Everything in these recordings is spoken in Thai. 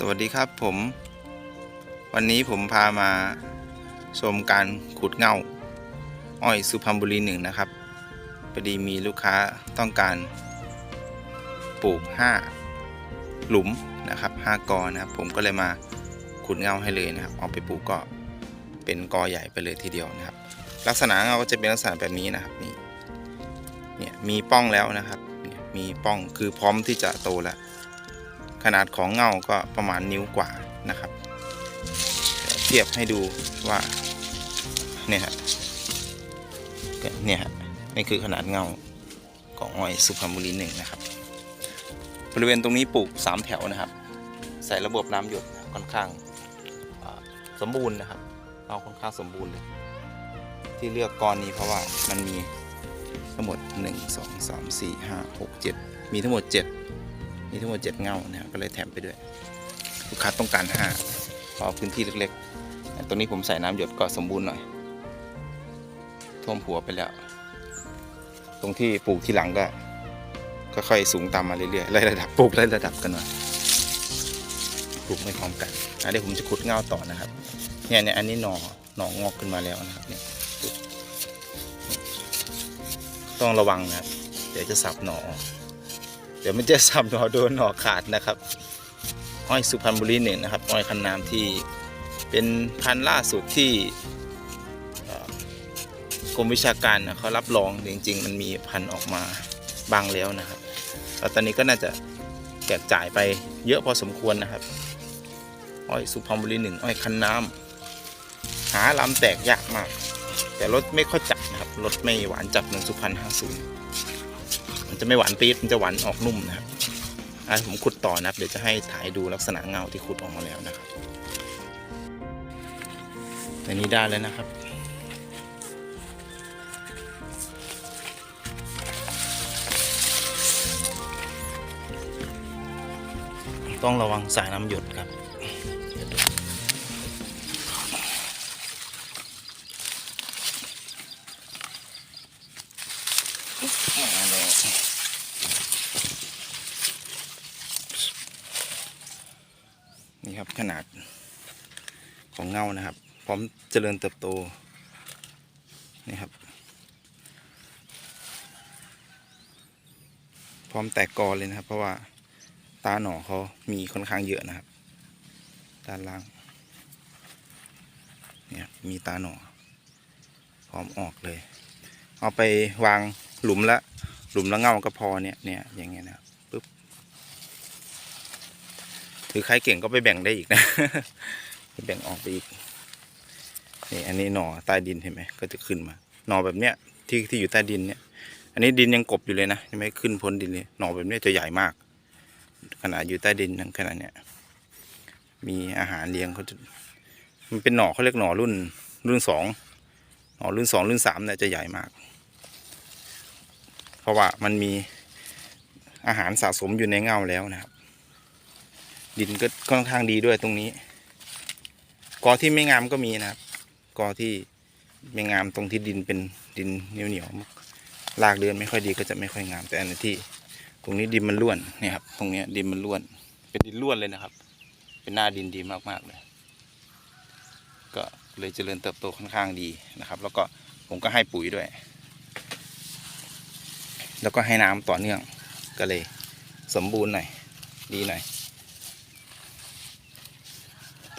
สวัสดีครับผม วันนี้ผมพามาชมการขุดเงาอ้อยสุพรรณบุรีหนึ่งนะครับพอดีมีลูกค้าต้องการปลูก 5 หลุมนะครับ5กอนะครับ ผมก็เลยมาขุดเงาให้เลยนะครับ เอาไปปลูกก็เป็นกอใหญ่ไปเลยทีเดียวนะครับ ลักษณะเงาก็จะเป็นลักษณะแบบนี้นะครับนี่เนี่ยมีป้องแล้วนะครับ มีป้องคือพร้อมที่จะโตแล้ว ขนาดของเงาก็ประมาณนิ้วกว่านะครับ เทียบให้ดูว่าเนี่ยฮะเนี่ยฮะนี่คือขนาดเงาของอ้อยสุพรรณบุรีหนึ่งนะครับบริเวณตรงนี้ปลูก 3 แถวนะครับ ใส่ระบบน้ำหยดค่อนข้างสมบูรณ์นะครับเอาค่อนข้างสมบูรณ์เลยที่เลือกกรณีเพราะว่ามันมีทั้งหมด 1 2 3 4 5 6 7 มีทั้งหมด 7 มีทั้งหมด7เงานะครับก็เลยแถมไปด้วย ลูกค้าต้องการ5พอพื้นที่เล็กๆตรงนี้ผมใส่น้ำหยดก็สมบูรณ์หน่อย ท่วมหัวไปแล้ว ตรงที่ปลูกที่หลังก็ก็ค่อยสูงตามมาเรื่อยๆไล่ระดับปลูกไล่ระดับกันหน่อยปลูกไม่พร้อมกันอะเดี๋ยวผมจะขุดเงาต่อนะครับเนี่ยเนี่ยอันนี้หน่อหน่องอกขึ้นมาแล้วนะครับเนี่ยต้องระวังนะครับเดี๋ยวจะสับหน่อ เดี๋ยวมันจะสับหน่อโดนหน่อขาดนะครับอ้อยสุพรรณบุรีหนึ่งนะครับอ้อยคันน้ำที่เป็นพันธุ์ล่าสุดที่กรมวิชาการเขารับรองจริง ๆ มันมีพันธุ์ออกมาบางแล้วนะครับแล้วตอนนี้ก็น่าจะแจกจ่ายไปเยอะพอสมควรนะครับ อ้อยสุพรรณบุรีหนึ่งอ้อยคันน้ำหาลำแตกยากมาก แต่รสไม่ค่อยจัดนะครับรสไม่หวานจัดเหมือนสุพรรณห้าศูนย์ มันจะไม่หวานปี๊ดมันจะหวานออกนุ่มนะครับอะผมขุดต่อนะครับ เดี๋ยวจะให้ถ่ายดูลักษณะเงาที่ขุดออกมาแล้วนะครับอันนี้ได้แล้วนะครับต้องระวังสายน้ำหยดครับ มาแล้วนี่ครับขนาดขอ งานะครับ พร้อมเจริญเติบโตนี่ครับ พร้อมแตกกอเลยนะครับ เพราะว่าตาหน่อเขามีค่อนข้างเยอะนะครับ ด้านล่างเนี่ยมีตาหน่อพร้อมออกเลย เอาไปวางหลุมละ หลุมละเงาก็พอเนี่ยเนี่ยอย่างเงี้ยนะครับปึ๊บหรือใครเก่งก็ไปแบ่งได้อีกนะ แบ่งออกไปอีกนี่อันนี้หน่อใต้ดินเห็นไหมก็จะขึ้นมา หน่อแบบเนี้ยที่ที่อยู่ใต้ดินเนี่ย อันนี้ดินยังกบอยู่เลยนะยังไม่ขึ้นพ้นดินเลยหน่อแบบเนี้ยจะใหญ่มาก ขนาดอยู่ใต้ดินขนาดเนี้ยมีอาหารเลี้ยงเขาจะมันเป็นหน่อเขาเรียกหน่อรุ่นรุ่นสองหน่อรุ่นสองรุ่นสามเนี่ยจะใหญ่มาก เพราะว่ามันมีอาหารสะสมอยู่ในเงาแล้วนะครับ ดินก็ค่อนข้างดีด้วยตรงนี้ กอที่ไม่งามก็มีนะครับ กอที่ไม่งามตรงที่ดินเป็นดินเหนียวเหนียวๆรากเดือนไม่ค่อยดีก็จะไม่ค่อยงาม แต่อันที่ ตรงนี้ดินมันล้วนเนี่ยครับ ตรงเนี้ยดินมันล้วน เป็นดินล้วนเลยนะครับ เป็นหน้าดินดีมากๆเลย ก็เลยเจริญเติบโตค่อนข้างดีนะครับ แล้วก็ผมก็ให้ปุ๋ยด้วย แล้วก็ให้น้ำต่อเนื่องก็เลยสมบูรณ์หน่อย ดีหน่อย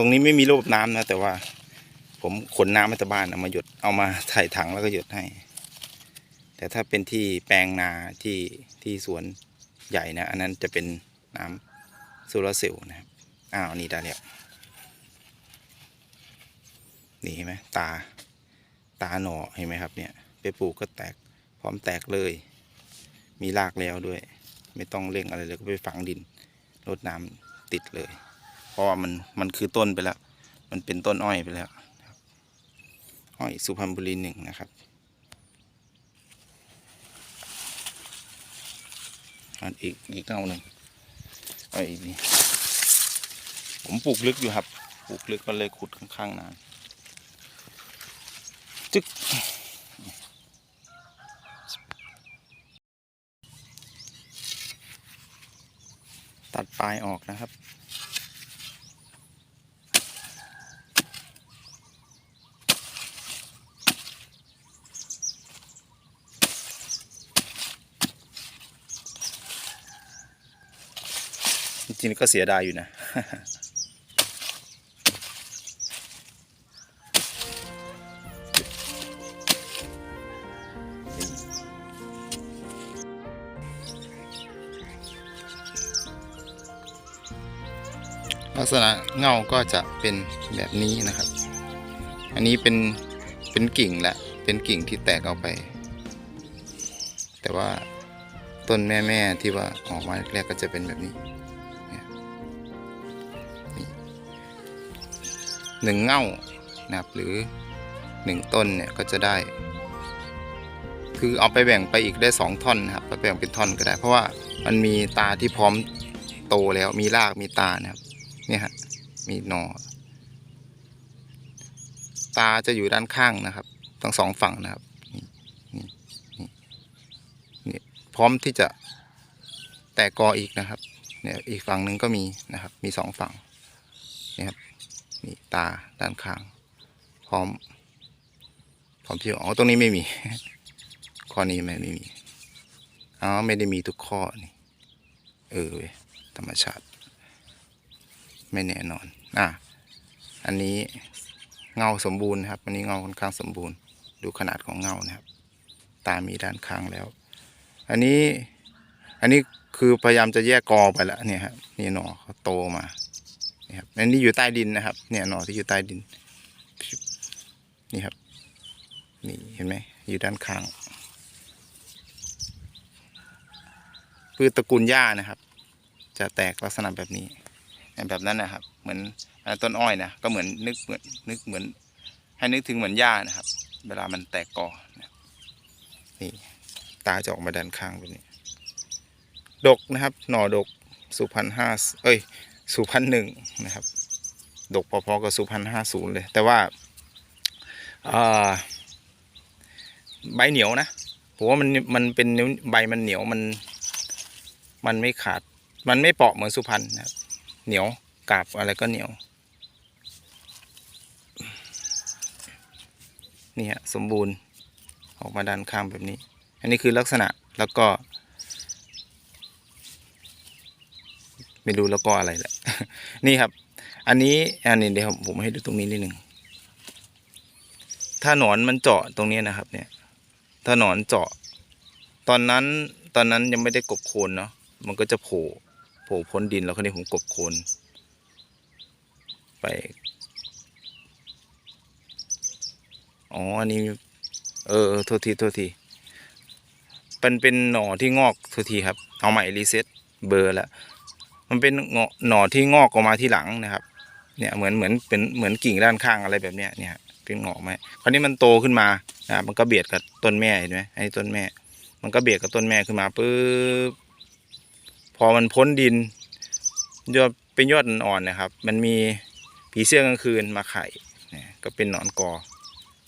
ตรงนี้ไม่มีระบบน้ำนะ แต่ว่า ผมขนน้ำมาจากบ้านเอามาหยดเอามาใส่ถังแล้วก็หยดให้ แต่ถ้าเป็นที่แปลงนาที่ที่สวนใหญ่นะ อันนั้นจะเป็นน้ำโซลาร์เซลล์นะครับอ้าวนี่ได้แล้วนี่เห็นไหมตา ตาหน่อเห็นไหมครับ เนี่ย ไปปลูกก็แตกพร้อมแตกเลย มีรากแล้วด้วย ไม่ต้องเร่งอะไรเลยก็ไปฝังดินรดน้ำติดเลย ราะว่ามันมันคือต้นไปแล้ว มันเป็นต้นอ้อยไปแล้วอ้อยสุพรรณบุรีหนึ่งนะครับอันอีกอีกเงาหนึ่งอ้อยนี่ผมปลูกลึกอยู่ครับปลูกลึกก็เลยขุดข้างๆนานจึ๊กตัดปลายออกนะครับ ริงๆก็เสียดายอยู่นะ ลักษณะเงาก็จะเป็นแบบนี้นะครับ อันนี้เป็นเป็นกิ่งและ เป็นกิ่งที่แตกออกไป แต่ว่าต้นแม่ ๆ ที่ว่าออกมาแรกก็จะเป็นแบบนี้ หนึ่งเง่านะครับหรือหนึ่งต้นเนี่ยก็จะได้ คือเอาไปแบ่งไปอีกได้สองท่อนนะครับไปแบ่งเป็นท่อนก็ได้ เพราะว่ามันมีตาที่พร้อมโตแล้วมีรากมีตานะครับเนี่ยฮะมีหนอตาจะอยู่ด้านข้างนะครับทั้งสองฝั่งนะครับนี่นี่นี่นี่พร้อมที่จะแตกกออีกนะครับเนี่ยอีกฝั่งหนึ่งก็มีนะครับมีสองฝั่งนี่ครับ นี่ตาด้านข้าง พร้อม พร้อมที่อ๋อตรงนี้ไม่มี ข้อนี้ไม่ไม่มีอ๋อไม่ได้มีทุกข้อนี่ เออเว้ยธรรมชาติ ไม่แน่นอน อะ อันนี้เงาสมบูรณ์ครับ อันนี้เงาค่อนข้างสมบูรณ์ ดูขนาดของเงานะครับ ตามีด้านข้างแล้ว อันนี้ อันนี้คือพยายามจะแยกกอไปแล้วเนี่ยครับนี่หน่อเขาโตมา นี่ครับอันนี้อยู่ใต้ดินนะครับ เนี่ยหน่อที่อยู่ใต้ดิน นี่ครับ นี่เห็นไหมอยู่ด้านข้างพืชตระกูลหญ้านะครับ จะแตกลักษณะแบบนี้แบบนั้นนะครับ เหมือนต้นอ้อยนะก็เหมือนนึกเหมือนนึกเหมือน ให้นึกถึงเหมือนหญ้านะครับ เวลามันแตกกอนะนี่ตาจะออกมาด้านข้างแบบนี้ ดกนะครับ หน่อดกสุพันห้าเอ้ย สุพันหนึ่งนะครับ ดกพอๆกับสุพันห้าศูนย์เลย แต่ว่าใบเหนียวนะผมว่ามันมันเป็นใบมันเหนียวมัน มันไม่ขาด มันไม่เปราะเหมือนสุพรรณนะครับ เหนียวกาบอะไรก็เหนียวนี่ฮะสมบูรณ์ออกมาด้านข้างแบบนี้ อันนี้คือลักษณะแล้วก็ ไม่รู้แล้วก็อะไรแหละ นี่ครับ อันนี้อันนี้เดี๋ยวผมให้ดูตรงนี้นิดหนึ่งถ้าหนอนมันเจาะตรงนี้นะครับ เนี่ย ถ้าหนอนเจาะ ตอนนั้นตอนนั้นยังไม่ได้กบโคนเนาะมันก็จะโผล่โผล่พ้นดินแล้วคราวนี้ผมกบโคนไปอ๋ออันนี้ เออโทษทีโทษทีเป็นเป็นหน่อที่งอกโทษทีครับ เอาใหม่รีเซ็ตเบอร์แล้ว มันเป็นเงาะหน่อที่งอกออกมาที่หลังนะครับ เนี่ยเหมือนเหมือนเป็นเหมือนกิ่งด้านข้างอะไรแบบเนี้ยเนี่ยเป็นเงาะไหมคราวนี้มันโตขึ้นมานะมันก็เบียดกับต้นแม่เห็นไหมไอ้ต้นแม่ มันก็เบียดกับต้นแม่ขึ้นมาปุ๊บพอมันพ้นดินยอดเป็นยอดอ่อนนะครับ มันมีผีเสื้อกลางคืนมาไข่เนี่ยก็เป็นหนอนกอ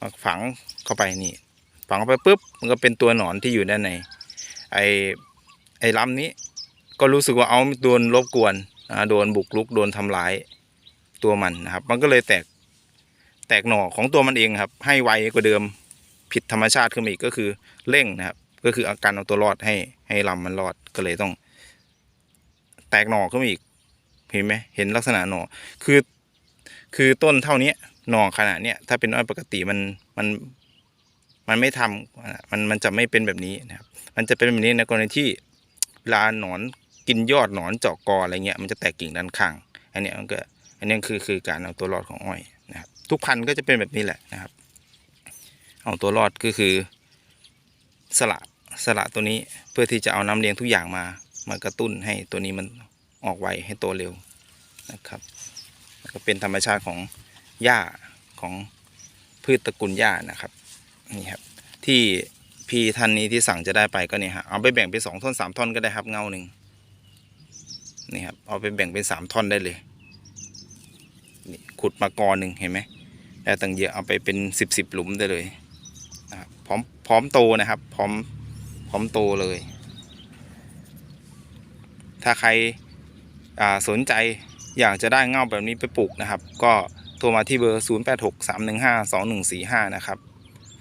มาฝังเข้าไปนี่ ฝังเข้าไปปุ๊บมันก็เป็นตัวหนอนที่อยู่ด้านในไอไอลำนี้ ก็รู้สึกว่าเอาโดนรบกวนนะโดนบุกรุกโดนทำร้ายตัวมันนะครับ มันก็เลยแตกแตกหน่อของตัวมันเองครับ ให้ไวกว่าเดิมผิดธรรมชาติขึ้นมาอีกก็คือเร่งนะครับ ก็คืออาการเอาตัวรอดให้ให้ลำมันรอดก็เลยต้อง แตกหน่อขึ้นมาอีกเห็นไหมเห็นลักษณะหน่อคือ คือต้นเท่านี้หน่อขนาดเนี้ยถ้าเป็นอ้อยปกติมันมันมันไม่ทำมันมันจะไม่เป็นแบบนี้นะครับ มันจะเป็นแบบนี้ในกรณีที่เวลาหนอน กินยอดหนอนเจาะกออะไรเงี้ยมันจะแตกกิ่งด้านข้าง อันนี้มันก็อันนี้คือคือการเอาตัวรอดของอ้อยนะครับทุกพันธุ์ก็จะเป็นแบบนี้แหละนะครับ เอาตัวรอดก็คือสละสละตัวนี้เพื่อที่จะเอาน้ำเลี้ยงทุกอย่างมามากระตุ้นให้ตัวนี้มันออกไวให้โตเร็วนะครับก็เป็นธรรมชาติของหญ้าของพืชตระกูลหญ้านะครับนี่ครับที่พี่ท่านนี้ที่สั่งจะได้ไปก็เนี่ยฮะเอาไปแบ่งเป็นสองท่อนสามท่อนก็ได้ครับเงาหนึ่ง นี่ครับเอาไปแบ่งเป็นสามท่อนได้เลยนี่ขุดมากอหนึ่งเห็นไหมแล้วตังเยอะเอาไปเป็นสิบสิบหลุมได้เลยนะครับพร้อมพร้อมโตนะครับ พร้อมพร้อมโตเลย ถ้าใครอ่าสนใจอยากจะได้เง่าแบบนี้ไปปลูกนะครับ ก็โทรมาที่เบอร์ 0863152145 นะครับ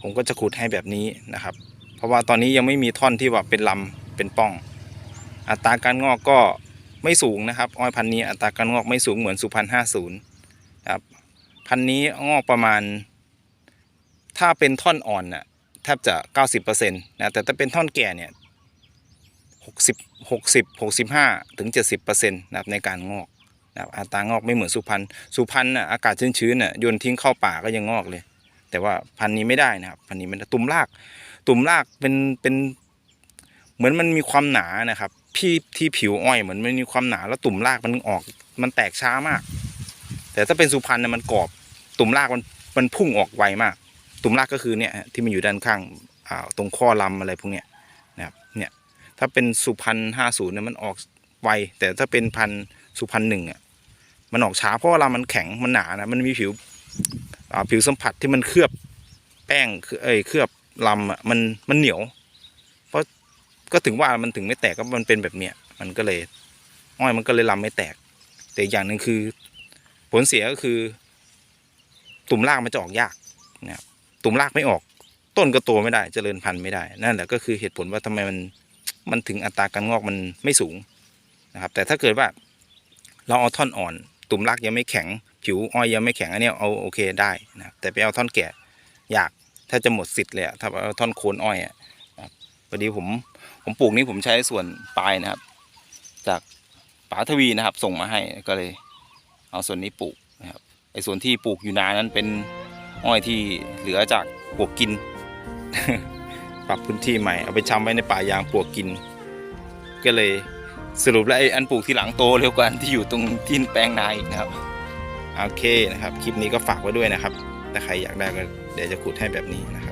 ผมก็จะขุดให้แบบนี้นะครับ เพราะว่าตอนนี้ยังไม่มีท่อนที่ว่าเป็นลำเป็นป้อง อัตราการงอกก็ ไม่สูงนะครับ อ้อยพันนี้อัตราการงอกไม่สูงเหมือนสุพรรณห้าศูนย์ครับพันนี้งอกประมาณ ถ้าเป็นท่อนอ่อนน่ะแทบจะเก้าสิบเปอร์เซ็นต์นะแต่ถ้าเป็นท่อนแก่เนี่ยหกสิบหกสิบหกสิบห้าถึงเจ็ดสิบเปอร์เซ็นต์นะครับในการงอกนะครับอัตรางอกไม่เหมือนสุพรรณสุพรรณน่ะอากาศชื้นๆน่ะโยนทิ้งเข้าป่าก็ยังงอกเลย แต่ว่าพันนี้ไม่ได้นะครับพันนี้มันตุ่มราก ตุ่มรากเป็นเป็นเหมือนมันมีความหนานะครับ ที่ที่ผิวอ้อยเหมือนมันมีความหนาแล้วตุ่มรากมันออก มันแตกช้ามาก แต่ถ้าเป็นสุพรรณเนี่ยมันกรอบ ตุ่มรากมันมันพุ่งออกไวมาก ตุ่มรากก็คือเนี่ยที่มันอยู่ด้านข้างอ่าตรงข้อลำอะไรพวกเนี้ยนะครับเนี่ยถ้าเป็นสุพรรณห้าศูนย์เนี่ยมันออกไว แต่ถ้าเป็นพันสุพรรณหนึ่งอะมันออกช้าเพราะว่าลำมันแข็งมันหนานะมันมีผิวอ่าผิวสัมผัสที่มันเคลือบแป้งคือเอ้ยเคลือบลำอะมันมันเหนียว ก็ถึงว่ามันถึงไม่แตกก็มันเป็นแบบเนี้ยมันก็เลยอ้อยมันก็เลยลำไม่แตก แต่อย่างหนึ่งคือ ผลเสียก็คือ ตุ่มรากมันจะออกยากนะครับตุ่มรากไม่ออก ต้นก็โตไม่ได้เจริญพันธุ์ไม่ได้นั่นแหละก็คือเหตุผลว่าทำไมมันมันถึงอัตราการงอกมันไม่สูงนะครับ แต่ถ้าเกิดว่า เราเอาท่อนอ่อน ตุ่มรากยังไม่แข็ง ผิวอ้อยยังไม่แข็งอันนี้เอาโอเคได้นะแต่ไปเอาท่อนแก่ยากถ้าจะหมดสิทธิ์เลยถ้าเอาท่อนโคนอ้อยอะนะพอดีผม ผมปลูกนี้ผมใช้ส่วนปลายนะครับ จากป๋าทวีนะครับ ส่งมาให้ก็เลย เอาส่วนนี้ปลูกนะครับไอ้ส่วนที่ปลูกอยู่นานั้นเป็นอ้อยที่เหลือจากปลวกกิน ปรับพื้นที่ใหม่เอาไปชำไว้ในป่ายางปลวกกิน ก็เลยสรุปแล้วไอ้อันปลูกที่หลังโตเร็วกว่าอันที่อยู่ตรงที่แปลงนาอีกนะครับโอเคนะครับ คลิปนี้ก็ฝากไว้ด้วยนะครับ ถ้าใครอยากได้ก็เดี๋ยวจะขุดให้แบบนี้นะครับ